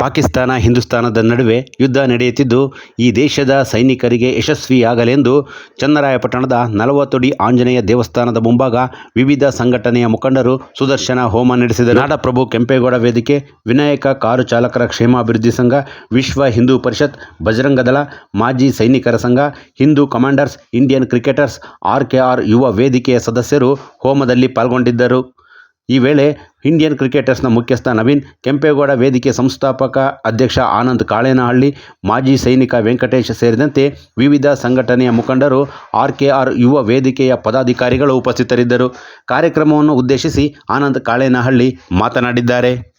ಪಾಕಿಸ್ತಾನ, ಹಿಂದೂಸ್ತಾನದ ನಡುವೆ ಯುದ್ಧ ನಡೆಯುತ್ತಿದ್ದು, ಈ ದೇಶದ ಸೈನಿಕರಿಗೆ ಯಶಸ್ವಿಯಾಗಲೆಂದು ಚನ್ನರಾಯಪಟ್ಟಣದ ನಲವತ್ತಡಿ ಆಂಜನೇಯ ದೇವಸ್ಥಾನದ ಮುಂಭಾಗ ವಿವಿಧ ಸಂಘಟನೆಯ ಮುಖಂಡರು ಸುದರ್ಶನ ಹೋಮ ನಡೆಸಿದರು. ನಾಡಪ್ರಭು ಕೆಂಪೇಗೌಡ ವೇದಿಕೆ, ವಿನಾಯಕ ಕಾರು ಚಾಲಕರ ಕ್ಷೇಮಾಭಿವೃದ್ಧಿ ಸಂಘ, ವಿಶ್ವ ಹಿಂದೂ ಪರಿಷತ್, ಬಜರಂಗ ದಳ, ಮಾಜಿ ಸೈನಿಕರ ಸಂಘ, Hindu commanders, Indian cricketers R ಯುವ ವೇದಿಕೆಯ ಸದಸ್ಯರು ಹೋಮದಲ್ಲಿ ಪಾಲ್ಗೊಂಡಿದ್ದರು. ಈ ವೇಳೆ ಇಂಡಿಯನ್ ಕ್ರಿಕೆಟರ್ಸ್ನ ಮುಖ್ಯಸ್ಥ ನವೀನ್ ಕೆಂಪೇಗೌಡ ವೇದಿಕೆ ಸಂಸ್ಥಾಪಕ ಅಧ್ಯಕ್ಷ ಆನಂದ್ ಕಾಳೇನಹಳ್ಳಿ, ಮಾಜಿ ಸೈನಿಕ ವೆಂಕಟೇಶ್ ಸೇರಿದಂತೆ ವಿವಿಧ ಸಂಘಟನೆಯ ಮುಖಂಡರು, ಆರ್ಕೆಆರ್ ಯುವ ವೇದಿಕೆಯ ಪದಾಧಿಕಾರಿಗಳು ಉಪಸ್ಥಿತರಿದ್ದರು. ಕಾರ್ಯಕ್ರಮವನ್ನು ಉದ್ದೇಶಿಸಿ ಆನಂದ್ ಕಾಳೇನಹಳ್ಳಿ ಮಾತನಾಡಿದ್ದಾರೆ.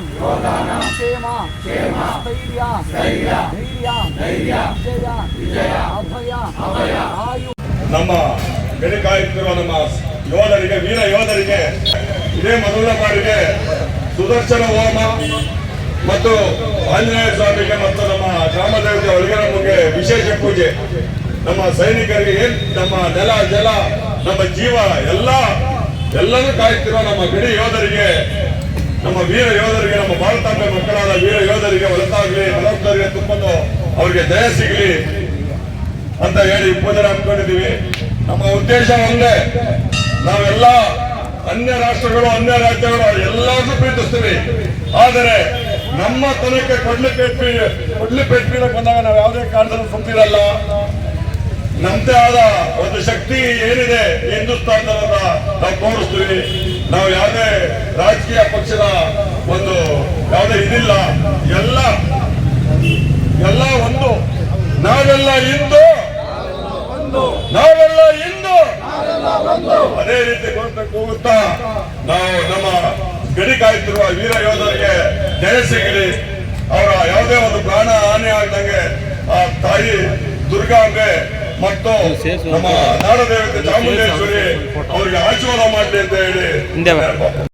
ಯೋಧಾನಾಂ ಕ್ಷೇಮ. ಸ್ಥೈರ್ಯ. ಧೈರ್ಯ. ವಿಜಯ. ಅಭಯ. ಆಯು. ನಮ್ಮ ಬೆಲೆ ಕಾಯುತ್ತಿರುವ ನಮ್ಮ ಯೋಧರಿಗೆ, ವೀರ ಯೋಧರಿಗೆ, ಇದೇ ಮೊದಲ ಬಾರಿಗೆ ಸುದರ್ಶನ ಹೋಮ ಮತ್ತು ಆಂಜನೇಯ ಸ್ವಾಮಿಗೆ ಮತ್ತು ನಮ್ಮ ಗ್ರಾಮದೇವತೆ ಒಳಗರಮ್ಮಗೆ ವಿಶೇಷ ಪೂಜೆ. ನಮ್ಮ ಸೈನಿಕರಿಗೆ ಏನ್ ನಮ್ಮ ನೆಲ, ಜಲ, ನಮ್ಮ ಜೀವ, ಎಲ್ಲ ಎಲ್ಲರೂ ಕಾಯುತ್ತಿರುವ ನಮ್ಮ ಗಡಿ ಯೋಧರಿಗೆ ನಮ್ಮ ವೀರ ಯೋಧರಿಗೆ, ನಮ್ಮ ಭಾರತಾಂಬೆ ಮಕ್ಕಳಾದ ವೀರ ಯೋಧರಿಗೆ ಹೊರತಾಗ್ಲಿ ಬಲವತ್ತರಿಗೆ ತುಂಬಲು ಅವರಿಗೆ ದಯ ಸಿಗಲಿ ಅಂತ ಹೇಳಿ ಪೂಜೆ ಹಮ್ಮಿಕೊಂಡಿದ್ದೀವಿ ನಮ್ಮ ಉದ್ದೇಶ ಒಂದೇ, ನಾವೆಲ್ಲ ಅನ್ಯ ರಾಷ್ಟ್ರಗಳು, ಅನ್ಯ ರಾಜ್ಯಗಳು ಎಲ್ಲರೂ ಪ್ರೀತಿಸ್ತೀವಿ. ಆದರೆ ನಮ್ಮ ತನಕ್ಕೆ ಕೊಡ್ಲಿ ಪೇಟ್ ಕೊಡ್ಲಿ ಪೇಟ್ ಬೀಳಕ್ ಬಂದಾಗ ನಾವು ಯಾವುದೇ ಕಾರಣದಲ್ಲೂ ಸುಮ್ಮಿರಲ್ಲ ನಮ್ದೇ ಆದ ಒಂದು ಶಕ್ತಿ ಏನಿದೆ ಹಿಂದೂಸ್ತಾನದ ನಾವು ತೋರಿಸ್ತೀವಿ ನಾವು ಯಾವುದೇ ರಾಜಕೀಯ ಪಕ್ಷದ ಒಂದು ಯಾವುದೇ ಇದಿಲ್ಲ. ಎಲ್ಲ ಎಲ್ಲ ಒಂದು. ನಾವೆಲ್ಲ ಇಂದು ನಾವೆಲ್ಲ ಇಂದು ಅದೇ ರೀತಿ ಕೊಡ್ಬೇಕು ಹೋಗುತ್ತಾ ನಾವು ನಮ್ಮ ಗಡಿ ಕಾಯುತ್ತಿರುವ ವೀರ ಯೋಧರಿಗೆ ಜಯ ಸಿಗಲಿ. ಅವರ ಯಾವುದೇ ಒಂದು ಪ್ರಾಣ ಹಾನಿ ಆಗದಂಗೆ ಆ ತಾಯಿ ದುರ್ಗಾಂಬೆ ಮತ್ತು ನಮ್ಮ ನಾಡದೇವತೆ ಚಾಮುಂಡೇಶ್ವರಿ ಅವರಿಗೆ ಆಶೀರ್ವಾದ ಮಾಡಲಿ ಅಂತ ಹೇಳಿ